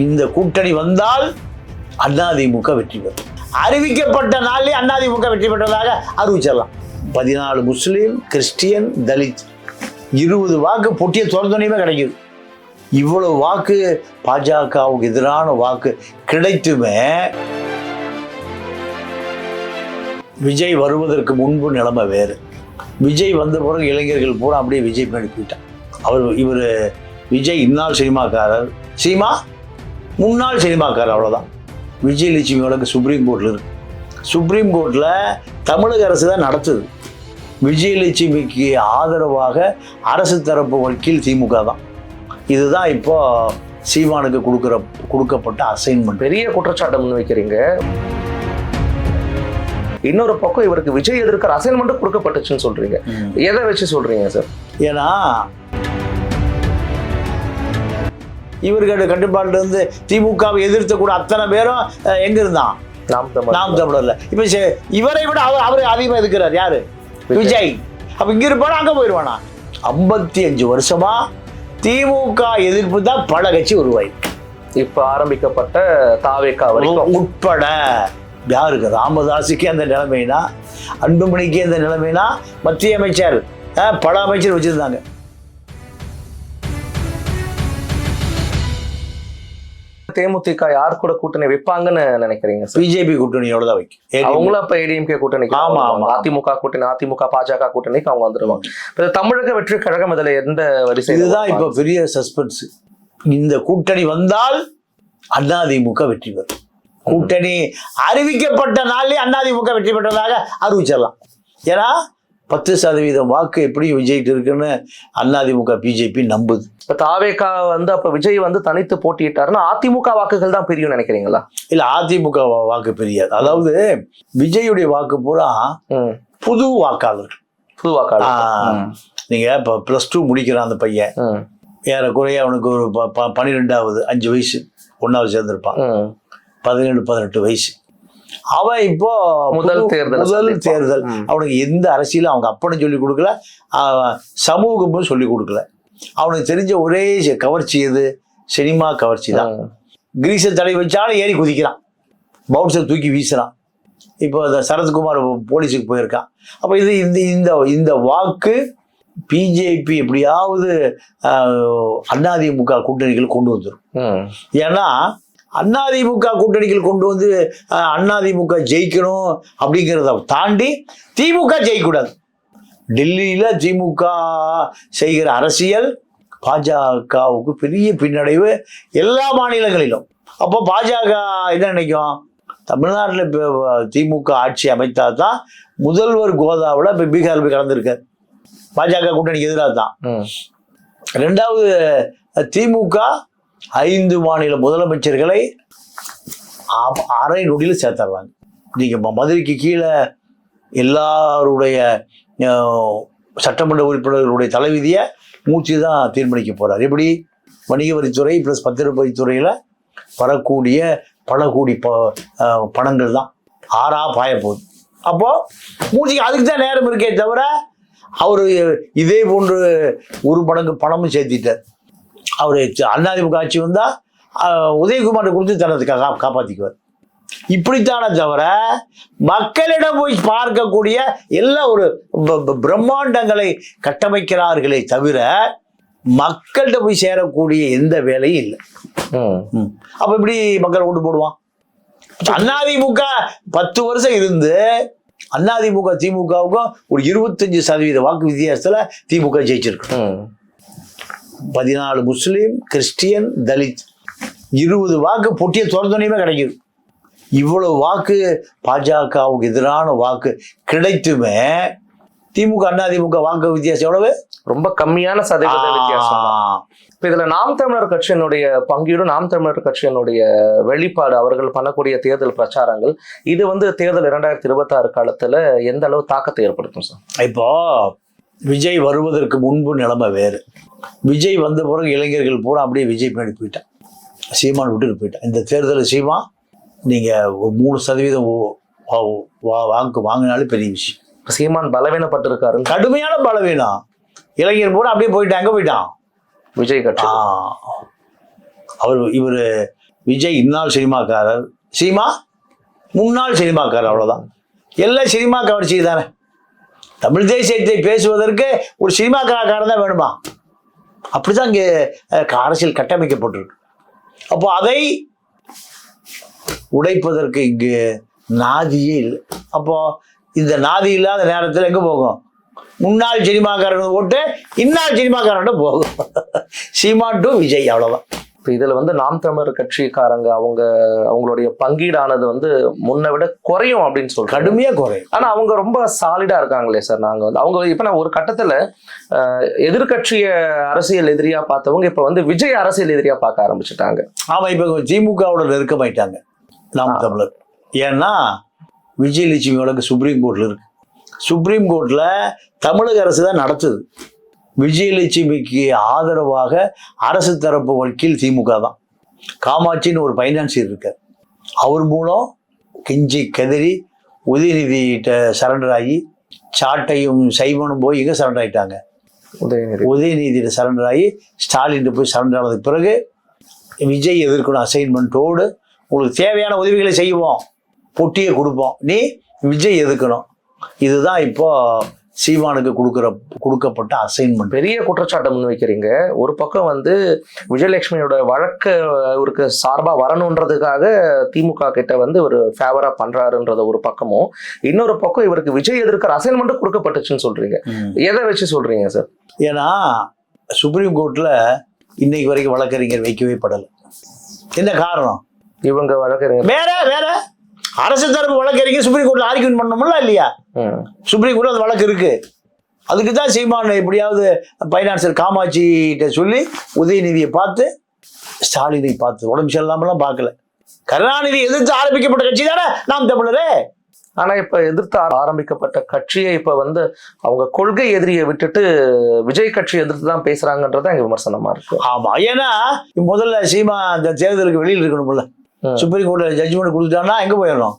இந்த கூட்டணி வந்தால் அதிமுக வெற்றி பெறும். அறிவிக்கப்பட்ட நாளிலே அதிமுக வெற்றி பெற்றதாக அறிவிச்சிடலாம். பதினாலு முஸ்லீம் கிறிஸ்டியன் தலித் இருபது வாக்கு பொட்டிய திறந்தோனையுமே கிடைக்குது. இவ்வளவு வாக்கு பாஜகவுக்கு எதிரான வாக்கு கிடைத்துமே விஜய் வருவதற்கு முன்பு நிலைமை வேறு. விஜய் வந்த பிறகு இளைஞர்கள் பூரா அப்படியே விஜய் பண்ணி போயிட்டான் அவர் இவர் விஜய் இந்நாள் சினிமாக்காரர். சீமா முன்னாள் சினிமாக்காரர் அவ்வளோதான் விஜயலட்சுமி வழக்கு சுப்ரீம் கோர்ட்டில் இருக்கு. சுப்ரீம் கோர்ட்டில் தமிழக அரசு தான் நடத்துது. விஜயலட்சுமிக்கு ஆதரவாக அரசு தரப்பு வக்கீல் திமுக தான். இதுதான் இப்போ சீமானுக்கு கொடுக்குற கொடுக்கப்பட்ட அசைன்மெண்ட் பெரிய குற்றச்சாட்டை முன்வைக்கிறீங்க. இன்னொரு பக்கம் இவருக்கு விஜய் எதிர்க்கிற அசைன்மெண்ட் கொடுக்கப்பட்டுச்சுன்னு சொல்றீங்க. எதை வச்சு சொல்றீங்க சார் ஏன்னா இவர்கள் கட்டுப்பாட்டுல இருந்து திமுகவை எதிர்த்து கூட அத்தனை பேரும் எங்க இருந்தான் நாம் தமிழ் நாம் தமிழர்ல இப்ப இவரை விட அவர் அவர் அதிகமா எதுக்குறார் யாரு? விஜய். அப்ப இங்க இருப்பானா அங்க போயிருவானா? ஐம்பத்தி அஞ்சு வருஷமா திமுக எதிர்ப்பு தான் பல கட்சி உருவாயிருக்கு. இப்ப ஆரம்பிக்கப்பட்ட தாவேக்கா வரைக்கும். உட்பட யாருக்கு? ராமதாஸுக்கே அந்த நிலைமைனா அன்புமணிக்கு அந்த நிலைமைனா மத்திய அமைச்சர் பல அமைச்சர் வச்சிருந்தாங்க. தேமுதிக யார் கூட கூட்டணி வைப்பாங்கன்னு நினைக்கிறீங்க பிஜேபி கூட்டணியோட தான் வைக்கும். அவங்களும் அப்ப ஏடிஎம்கே கூட்டணிக்கு ஆமா. ஆமா. அதிமுக கூட்டணி அதிமுக பாஜக கூட்டணிக்கு அவங்க வந்துருவாங்க. தமிழக வெற்றி கழகம் இதுல எந்த வரிசை இதுதான் இப்போ பெரிய சஸ்பென்ஸ் இந்த கூட்டணி வந்தால் அதிமுக வெற்றி பெறும். கூட்டணி அறிவிக்கப்பட்ட நாளிலே அதிமுக வெற்றி பெற்றதாக அறிவிச்சிடலாம். ஏன்னா பத்து சதவீதம் வாக்கு எப்படி விஜய்ட்டு இருக்குன்னு அதிமுக பிஜேபி நம்புது. இப்ப தாவேக்கா வந்து அப்ப விஜய் வந்து தனித்து போட்டியிட்டாருன்னா அதிமுக வாக்குகள் தான் பிரியும் நினைக்கிறீங்களா? இல்ல அதிமுக வாக்கு பெரியாது. அதாவது விஜயுடைய வாக்கு பூரா. புது வாக்காளர்கள். புது வாக்காளர் நீங்க இப்போ ப்ளஸ் டூ முடிக்கிறான் அந்த பையன். ஏறக்குறைய அவனுக்கு ஒரு பன்னிரெண்டாவது அஞ்சு வயசு. ஒன்னாவது சேர்ந்திருப்பான். பதினேழு பதினெட்டு வயசு. அவன் இப்போ முதல் தேர்தலை முதல். தேர்தல். அவனுக்கு எந்த அரசியலும் அவங்க அப்பனும் சொல்லி கொடுக்கல சமூகமும் சொல்லி கொடுக்கல அவனுக்கு தெரிஞ்ச ஒரே கவர்ச்சி எது சினிமா கவர்ச்சி தான் ம். கிரீஷ தடை வச்சாலும் ஏறி குதிக்கிறான் பவுன்சர் தூக்கி வீசுறான் இப்போ இந்த சரத்குமார் போலீஸுக்கு போயிருக்கான் அப்போ இது இந்த இந்த இந்த வாக்கு பிஜேபி எப்படியாவது அதிமுக கூட்டணிகள் கொண்டு வந்துடும். ஏன்னா அதிமுக கூட்டணிகள் கொண்டு வந்து அதிமுக ஜெயிக்கணும் அப்படிங்கிறத தாண்டி திமுக ஜெயிக்கக்கூடாது. டெல்லியில் திமுக செய்கிற அரசியல் பாஜகவுக்கு பெரிய பின்னடைவு எல்லா மாநிலங்களிலும். அப்போ பாஜக என்ன நினைக்கும்? தமிழ்நாட்டில் இப்போ திமுக ஆட்சி அமைத்தா தான் முதல்வர் கோதாவில் இப்போ பீகார் போய் கலந்துருக்கார். பாஜக கூட்டணிக்கு எதிராக தான். ரெண்டாவது திமுக ஐந்து மாநில முதலமைச்சர்களை அரை நொடியில் சேர்த்துடுறாங்க நீங்கள் ம- மதுரைக்கு கீழே எல்லாருடைய சட்டமன்ற உறுப்பினர்களுடைய தலைவிதியை மூச்சு தான் தீர்மானிக்க போகிறார் எப்படி? வணிக வரித்துறை ப்ளஸ் பத்திரப்பதித்துறையில் வரக்கூடிய பல கோடி ப பணங்கள் தான். ஆறா பாய போகுது. அப்போ மூச்சுக்கு அதுக்கு தான் நேரம் இருக்கே தவிர அவர் இதே போன்று ஒரு மடங்கு பணமும் சேர்த்திட்டார். அவர் அதிமுக ஆட்சி வந்தா அஹ், உதயகுமார் கொடுத்து தனது கா காப்பாற்றிக்குவார் இப்படித்தானே தவிர மக்களிடம் போய் பார்க்கக்கூடிய எல்லா ஒரு பிரம்மாண்டங்களை கட்டமைக்கிறார்களே தவிர மக்கள்கிட்ட போய் சேரக்கூடிய எந்த வேலையும் இல்லை. அப்ப எப்படி மக்கள் ஓட்டு போடுவான்? அதிமுக பத்து வருஷம் இருந்து அதிமுக திமுகவுக்கும் ஒரு இருபத்தஞ்சு சதவீத வாக்கு வித்தியாசத்துல திமுக ஜெயிச்சிருக்கு. பதினாலு முஸ்லீம் கிறிஸ்டியன் தலித். இருபது வாக்கு பொட்டிய திறந்தோனையுமே கிடைக்குது. இவ்வளவு வாக்கு பாஜகவுக்கு எதிரான வாக்கு கிடைத்துமே திமுக அதிமுக வாக்கு வித்தியாசம் எவ்வளவு? ரொம்ப கம்மியான சதவீத வித்தியாசம் இப்ப இதுல நாம் தமிழர் கட்சியினுடைய பங்கீடு நாம் தமிழர் கட்சியினுடைய வெளிப்பாடு அவர்கள் பண்ணக்கூடிய தேர்தல் பிரச்சாரங்கள் இது வந்து தேர்தல் இரண்டாயிரத்தி இருபத்தி ஆறு காலத்துல எந்த அளவு தாக்கத்தை ஏற்படுத்தும் சார்? இப்போ விஜய் வருவதற்கு முன்பு நிலைமை வேறு. விஜய் வந்த பிறகு இளைஞர்கள் பூரா அப்படியே விஜய் பின்னாடி போயிட்டான். சீமான் விட்டுட்டு போயிட்டான். இந்த தேர்தலில் சீமா நீங்கள் ஒரு மூணு சதவீதம் ஓ- வா- வா- வாக்கு வாங்கினாலே பெரிய விஷயம். சீமான் பலவீனப்பட்டிருக்காரு. கடுமையான பலவீனம். இளைஞர் பூரா அப்படியே போயிட்டான். எங்கே போயிட்டான்? விஜய் கட்சி. ஆ. அவர் இவர் விஜய் இந்நாள் சினிமாக்காரர். சீமா முன்னாள் சினிமாக்காரர் அவ்வளவுதான். எல்லாம் சினிமா கவர்ச்சி தானே. தமிழ் தேசியத்தை பேசுவதற்கு ஒரு சினிமாக்காரன் தான் வேணுமா? அப்படிதான் இங்கே அரசியல் கட்டமைக்கப்பட்டிருக்கு. அப்போ அதை உடைப்பதற்கு இங்கு நாதியே இல்லை. அப்போ இந்த நாதி இல்லாத நேரத்தில் எங்கே போகும்? முன்னாள் சினிமாக்காரன் ஓட்டு இந்நாள் சினிமாக்காரன் போகும். சீமான் டு விஜய் அவ்வளோதான் இப்போ இதுல வந்து நாம் தமிழர் கட்சிக்காரங்க அவங்க அவங்களுடைய பங்கீடானது வந்து முன்னை விட குறையும் அப்படின்னு சொல்றாங்க. கடுமையாக குறையும். ஆனா அவங்க ரொம்ப சாலிடா இருக்காங்களே சார் நாங்க வந்து அவங்க இப்ப நான் ஒரு கட்டத்துல அஹ், எதிர்க்கட்சிய அரசியல் எதிரியா பார்த்தவங்க இப்ப வந்து விஜய் அரசியல் எதிரியா பார்க்க ஆரம்பிச்சுட்டாங்க. ஆமாம் இப்போ திமுகவோட நெருக்கமாயிட்டாங்க நாம் தமிழர். ஏன்னா விஜயலட்சுமி வழக்கு சுப்ரீம் கோர்ட்டில் இருக்கு. சுப்ரீம் கோர்ட்டில் தமிழக அரசு தான் நடத்துது. விஜயலட்சுமிக்கு ஆதரவாக அரசு தரப்பு வக்கீல் திமுக தான். காமாட்சின்னு ஒரு ஃபைனான்சியர் இருக்கார். அவர் மூலம் கெஞ்சி கதறி உதயநிதிகிட்ட சரண்டர் ஆகி சாட்டையும் சைமனும் போய் இங்கே சரண்டர் ஆயிட்டாங்க. உதயநிதி. உதயநிதியிட சரண்டர் ஆகி ஸ்டாலின் போய் சரண்டர் ஆனதுக்கு பிறகு விஜய் எதிர்க்கணும் அசைன்மெண்ட்டோடு உங்களுக்கு தேவையான உதவிகளை செய்வோம். பொட்டியை கொடுப்போம். நீ விஜய் எதுக்கணும் இதுதான் இப்போ சீமானுக்கு கொடுக்குற கொடுக்கப்பட்ட அசைன்மெண்ட் பெரிய குற்றச்சாட்டை முன்வைக்கிறீங்க. ஒரு பக்கம் வந்து விஜயலட்சுமியோட வழக்கு இவருக்கு சார்பா வரணுன்றதுக்காக திமுக கிட்ட வந்து ஒரு ஃபேவரா பண்றாருன்றத ஒரு பக்கமும் இன்னொரு பக்கம் இவருக்கு விஜய் எதிர்க்கிற அசைன்மெண்ட் கொடுக்கப்பட்டுச்சுன்னு சொல்றீங்க. எதை வச்சு சொல்றீங்க சார் ஏன்னா சுப்ரீம் கோர்ட்டில் இன்னைக்கு வரைக்கும் வழக்கறிஞர் வைக்கவே படலை. என்ன காரணம்? இவங்க வழக்கறிஞர் வேற வேற? அரசு தரப்பு வழக்கறிஞர் சுப்ரீம் கோர்ட்டில் ஆர்கியூமெண்ட் பண்ணணும்ல இல்லையா. சுப்ரீம் கோர்ட்டில் அந்த வழக்கு இருக்கு. அதுக்கு தான் சீமான் எப்படியாவது பைனான்சியர் காமாட்சிகிட்ட சொல்லி உதயநிதியை பார்த்து ஸ்டாலினை பார்த்து உடம்பு சரியில்லாமலாம் பார்க்கல. கருணாநிதி எதிர்த்து ஆரம்பிக்கப்பட்ட கட்சி தானே நாம் தமிழரே? ஆனா இப்ப எதிர்த்து ஆர- ஆரம்பிக்கப்பட்ட கட்சியை இப்ப வந்து அவங்க கொள்கை எதிரியை விட்டுட்டு விஜய் கட்சி எதிர்த்து தான் பேசுறாங்கன்றது எங்க விமர்சனமா இருக்கு. ஆமா ஏன்னா முதல்ல சீமா அந்த தேர்தலுக்கு வெளியில் இருக்கணும்ல. சுப்ரீம் கோர்ட்டில் ஜட்ஜ்மெண்ட் கொடுத்துட்டான்னா எங்கே போயிடணும்?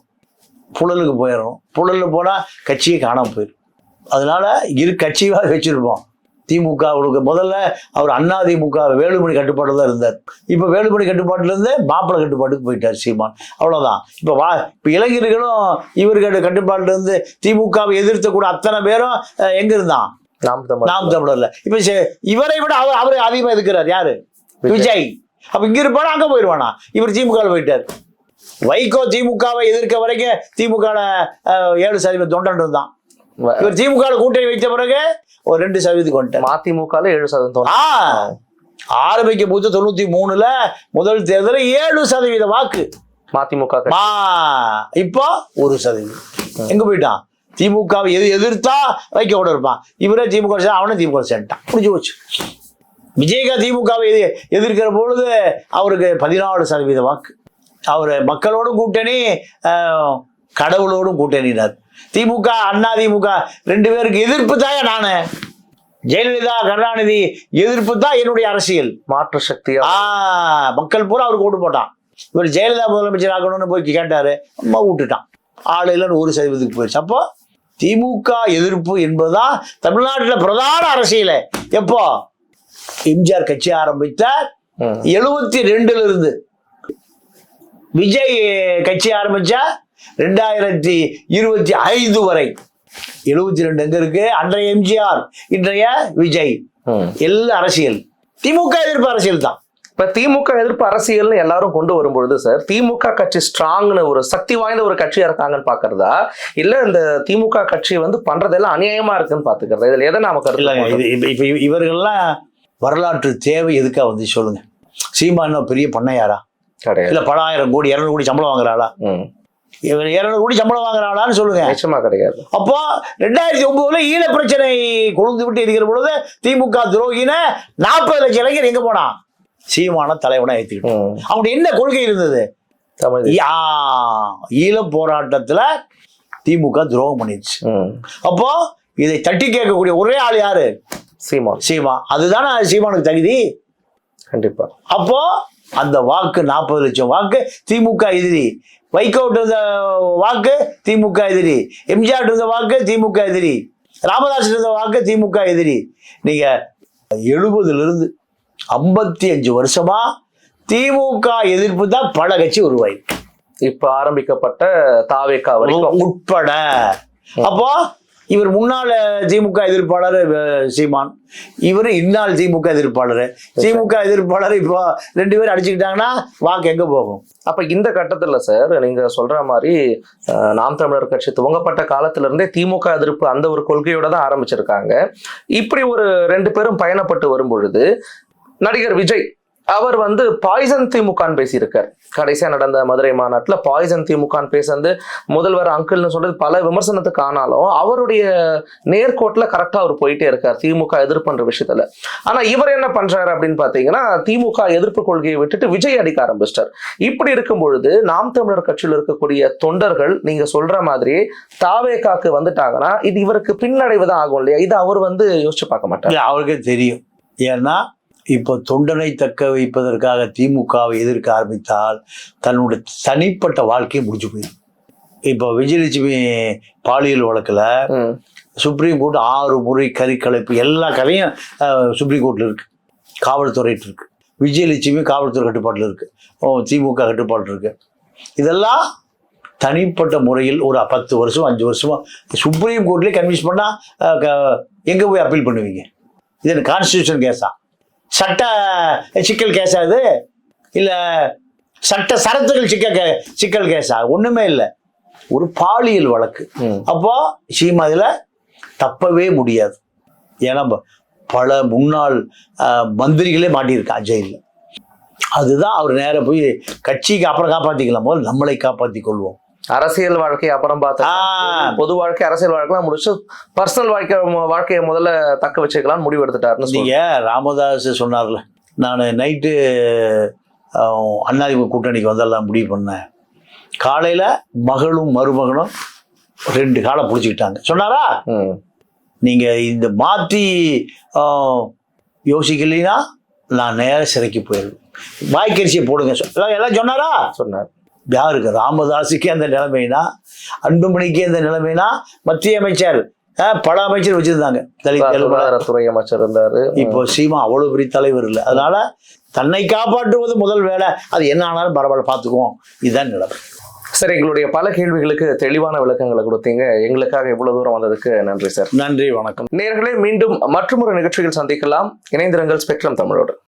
புழலுக்கு போயிடணும். புழலில் போனால் கட்சியே காணாம போயிடும். அதனால இரு கட்சியாக வச்சிருப்போம். திமுக அவருக்கு முதல்ல அவர் அண்ணா திமுக வேலுமணி கட்டுப்பாடு தான் இருந்தார். இப்போ வேலுமணி கட்டுப்பாட்டிலேருந்து மாப்பிள்ளை கட்டுப்பாட்டுக்கு போயிட்டார் சீமான். அவ்வளோதான் இப்போ வா இப்போ இளைஞர்களும் இவருக்கு கட்டுப்பாட்டிலேருந்து திமுகவை எதிர்த்த கூட அத்தனை பேரும் எங்க இருந்தான்? நாம் தமிழ் நாம் தமிழர்ல. இப்ப இவரை விட அவர் அவரை அதிகமா எதுக்குறார் யாரு? விஜய். அப்ப இங்க இருப்பானா அங்க போயிருவானா? இவர் திமுக போயிட்டார். வைகோ திமுகவை எதிர்க்க வரைக்கும் திமுக ஏழு சதவீத தொண்டன் வ- இவர் திமுக கூட்டணி வைத்த பிறகு ஒரு ரெண்டு சதவீதத்துக்கு வந்துட்டார். மதிமுகல ஏழு சதவீதம் தோணும். ஆ ஆரம்பிக்கும் போது தொண்ணூத்தி மூணுல முதல் தேர்தல் ஏழு சதவீத வாக்கு. மதிமுக இப்போ ஒரு சதவீதம். எங்க போயிட்டான்? திமுகவை எது எதிர்த்தா வைக்க கூட இருப்பான். இவரே திமுக அவனே திமுக சேர்ந்துட்டான் முடிஞ்சு போச்சு. விஜயகா திமுகவை எதி எதிர்க்கிற பொழுது அவருக்கு பதினாலு சதவீத வாக்கு. அவர் மக்களோடும் கூட்டணி கடவுளோடும் கூட்டணினார். திமுக அண்ணா திமுக ரெண்டு பேருக்கு எதிர்ப்பு தாயா நானு? ஜெயலலிதா கருணாநிதி எதிர்ப்பு தான் என்னுடைய அரசியல். மாற்று சக்தியா? ஆ மக்கள் பூரா அவருக்கு ஓட்டு போட்டான். இவர் ஜெயலலிதா முதலமைச்சர் ஆகணும்னு போய் கேட்டாரு. அம்மா விட்டுட்டான். ஆள் இல்லைன்னு ஒரு சதவீதத்துக்கு போயிடுச்சு. அப்போ திமுக எதிர்ப்பு என்பதுதான் தமிழ்நாட்டில் பிரதான அரசியல். எப்போ? எம்ஜிஆர் கட்சி ஆரம்பித்த ம். எழுபத்தி ரெண்டுல இருந்து விஜய் கட்சி ஆரம்பிச்சா ரெண்டாயிரத்தி இருபத்தி ஐந்து வரை. எழுபத்தி ரெண்டு எங்க இருக்கு? அன்றைய எம்ஜிஆர் இன்றைய விஜய். எல்லா அரசியல். திமுக எதிர்ப்பு அரசியல் தான். இப்ப திமுக எதிர்ப்பு அரசியல்னு எல்லாரும் கொண்டு வரும்பொழுது சார் திமுக கட்சி ஸ்ட்ராங்னு ஒரு சக்தி வாய்ந்த ஒரு கட்சியா இருக்காங்கன்னு பாக்குறதா இல்ல இந்த திமுக கட்சி வந்து பண்றதெல்லாம் அநியாயமா இருக்குன்னு பாத்துக்கிறதா இதுல எதை நாம கருத்துல இப்ப இவர்கள்லாம் வரலாற்று தேவை எதுக்கா வந்து சொல்லுங்க. சீமான் பெரிய பண்ணையாரா? இல்ல பல ஆயிரம் கோடி இரநூறு கோடி சம்பளம் வாங்குறாளா. இவர் இரநூறு கோடி சம்பளம் வாங்குறாளான்னு சொல்லுங்க. நிச்சயமா கிடையாது. அப்போ ரெண்டாயிரத்தி ஒன்பதுல ஈழ பிரச்சனை கொழுந்து விட்டு இருக்கிற பொழுது திமுக துரோகின நாற்பது லட்சம் இளைஞர் எங்க போனான்? சீமான தலைவனா ஏத்துக்கிட்டு. ம். அவனுடைய என்ன கொள்கை இருந்தது? ஈழ போராட்டத்துல திமுக துரோகம் பண்ணிடுச்சு. அப்போ இதை தட்டி கேட்கக்கூடிய ஒரே ஆள் யாரு? சீமான். சீமா. அதுதானே சீமானுக்கு தகுதி? கண்டிப்பா. அப்போ அந்த வாக்கு நாற்பது லட்சம் வாக்கு திமுக எதிரி. வைகோட் இருந்த வாக்கு திமுக எதிரி. எம்ஜிஆர் இருந்த வாக்கு திமுக எதிரி. ராமதாஸ் இருந்த வாக்கு திமுக எதிரி. நீங்க எழுபதுல இருந்து ஐம்பத்தி அஞ்சு வருஷமா திமுக எதிர்ப்பு தான் பல கட்சி உருவாயிருக்கு. இப்ப ஆரம்பிக்கப்பட்ட தாவேக்கா வரைக்கும். உட்பட. அப்போ இவர் முன்னாள் திமுக எதிர்ப்பாளர் சீமான். இவர் இந்நாள் திமுக எதிர்ப்பாளர். திமுக எதிர்ப்பாளர் இப்போ ரெண்டு பேரும் அடிச்சுக்கிட்டாங்கன்னா வாக்கு எங்க போகும்? அப்ப இந்த கட்டத்துல சார் நீங்க சொல்ற மாதிரி நாம் தமிழர் கட்சி துவங்கப்பட்ட காலத்துல இருந்தே திமுக எதிர்ப்பு அந்த ஒரு கொள்கையோட தான் ஆரம்பிச்சிருக்காங்க. இப்படி ஒரு ரெண்டு பேரும் பயணப்பட்டு வரும் பொழுது நடிகர் விஜய் அவர் வந்து பாய்சன் திமுகான் பேசியிருக்கார். கடைசியா நடந்த மதுரை மாநாட்டில் பாய்சன் திமுகன்னு பேசுறது முதல்வர் அங்கிள்னு சொல்றது பல விமர்சனத்துக்கு ஆனாலும் அவருடைய நேர்கோட்டில் கரெக்டா அவர் போயிட்டே இருக்கார் திமுக எதிர்ப்புன்ற விஷயத்துல. ஆனா இவர் என்ன பண்றாரு அப்படின்னு பாத்தீங்கன்னா திமுக எதிர்ப்பு கொள்கையை விட்டுட்டு விஜய் அடிக்க ஆரம்பிச்சிட்டார். இப்படி இருக்கும் பொழுது நாம் தமிழர் கட்சியில் இருக்கக்கூடிய தொண்டர்கள் நீங்க சொல்ற மாதிரி தாவேக்காக்கு வந்துட்டாங்கன்னா இது இவருக்கு பின்னடைவு தான் ஆகும் இல்லையா? இது அவர் வந்து யோசிச்சு பார்க்க மாட்டார்? அவருக்கு தெரியும். ஏன்னா இப்போ தொண்டனை தக்க வைப்பதற்காக திமுகவை எதிர்க்க ஆரம்பித்தால் தன்னுடைய தனிப்பட்ட வாழ்க்கையை முடிஞ்சு போயிடும். இப்போ விஜயலட்சுமி பாலியல் வழக்கில் சுப்ரீம் கோர்ட் ஆறு முறை கறிக்கலைப்பு எல்லா கதையும் சுப்ரீம் கோர்ட்டில் இருக்கு. காவல்துறையிட்டு இருக்கு. விஜயலட்சுமி காவல்துறை கட்டுப்பாட்டில் இருக்கு. ஓ, திமுக கட்டுப்பாட்டில் இருக்கு. இதெல்லாம் தனிப்பட்ட முறையில் ஒரு பத்து வருஷம் அஞ்சு வருஷமா சுப்ரீம் கோர்ட்லேயே கன்வின்ஸ் பண்ணால் எங்கே போய் அப்பீல் பண்ணுவீங்க? இது கான்ஸ்டியூஷன் கேஸா சட்ட சிக்கல் கேஸா இது இல்லை சட்ட சரத்துகள் சிக்கல் கே சிக்கல் கேஸா? ஒன்றுமே இல்லை. ஒரு பாலியல் வழக்கு. அப்போ சீமா இதில் தப்பவே முடியாது. ஏன்னா பல முன்னாள் மந்திரிகளே மாட்டியிருக்கா ஜெயிலில். அதுதான் அவர் நேரா போய் கட்சிக்கு அப்புறம் காப்பாற்றிக்கலாம் போது நம்மளை காப்பாற்றிக் கொள்வோம். அரசியல் வாழ்க்கை அப்புறம் பார்த்தா. பொது வாழ்க்கை அரசியல் வாழ்க்கைலாம் முடிச்சு பர்சனல் வாழ்க்கை வாழ்க்கையை முதல்ல தக்க வச்சுக்கலாம்னு முடிவு எடுத்துட்டாருன்னு சொல்றீங்க. நீங்க ராமதாஸ் சொன்னார்ல நான் நைட்டு அண்ணாதிமுக கூட்டணிக்கு வந்தெல்லாம் முடிவு பண்ணேன். காலையில மகளும் மருமகனும் ரெண்டு காலை பிடிச்சிக்கிட்டாங்க. சொன்னாரா? ம். நீங்க இந்த மாற்றி யோசிக்கலைன்னா நான் நேர சிறைக்கு போயிடுவேன். வாய்க்கரிசியை போடுங்க. எல்லாம் எல்லாம் சொன்னாரா? சொன்னார். யாருக்கு? ராமதாஸுக்கே அந்த நிலைமைனா அன்புமணிக்கு அந்த நிலைமைனா மத்திய அமைச்சர் பல அமைச்சர் வச்சிருந்தாங்க. சுகாதாரத்துறை அமைச்சர் இருந்தாரு. இப்போ சீமா அவ்வளவு பெரிய தலைவர் இல்லை. அதனால தன்னை காப்பாற்றுவது முதல் வேலை. அது என்ன ஆனாலும் பரவாயில்ல பார்த்துக்குவோம். இதுதான் நிலைமை. சரி எங்களுடைய பல கேள்விகளுக்கு தெளிவான விளக்கங்களை கொடுத்தீங்க. எங்களுக்காக இவ்வளவு தூரம் வந்ததுக்கு நன்றி சார். நன்றி வணக்கம். நேர்களே மீண்டும் மற்றொரு நிகழ்ச்சியில் சந்திக்கலாம். இணைந்திருங்கள் ஸ்பெக்ட்ரம் தமிழோடு.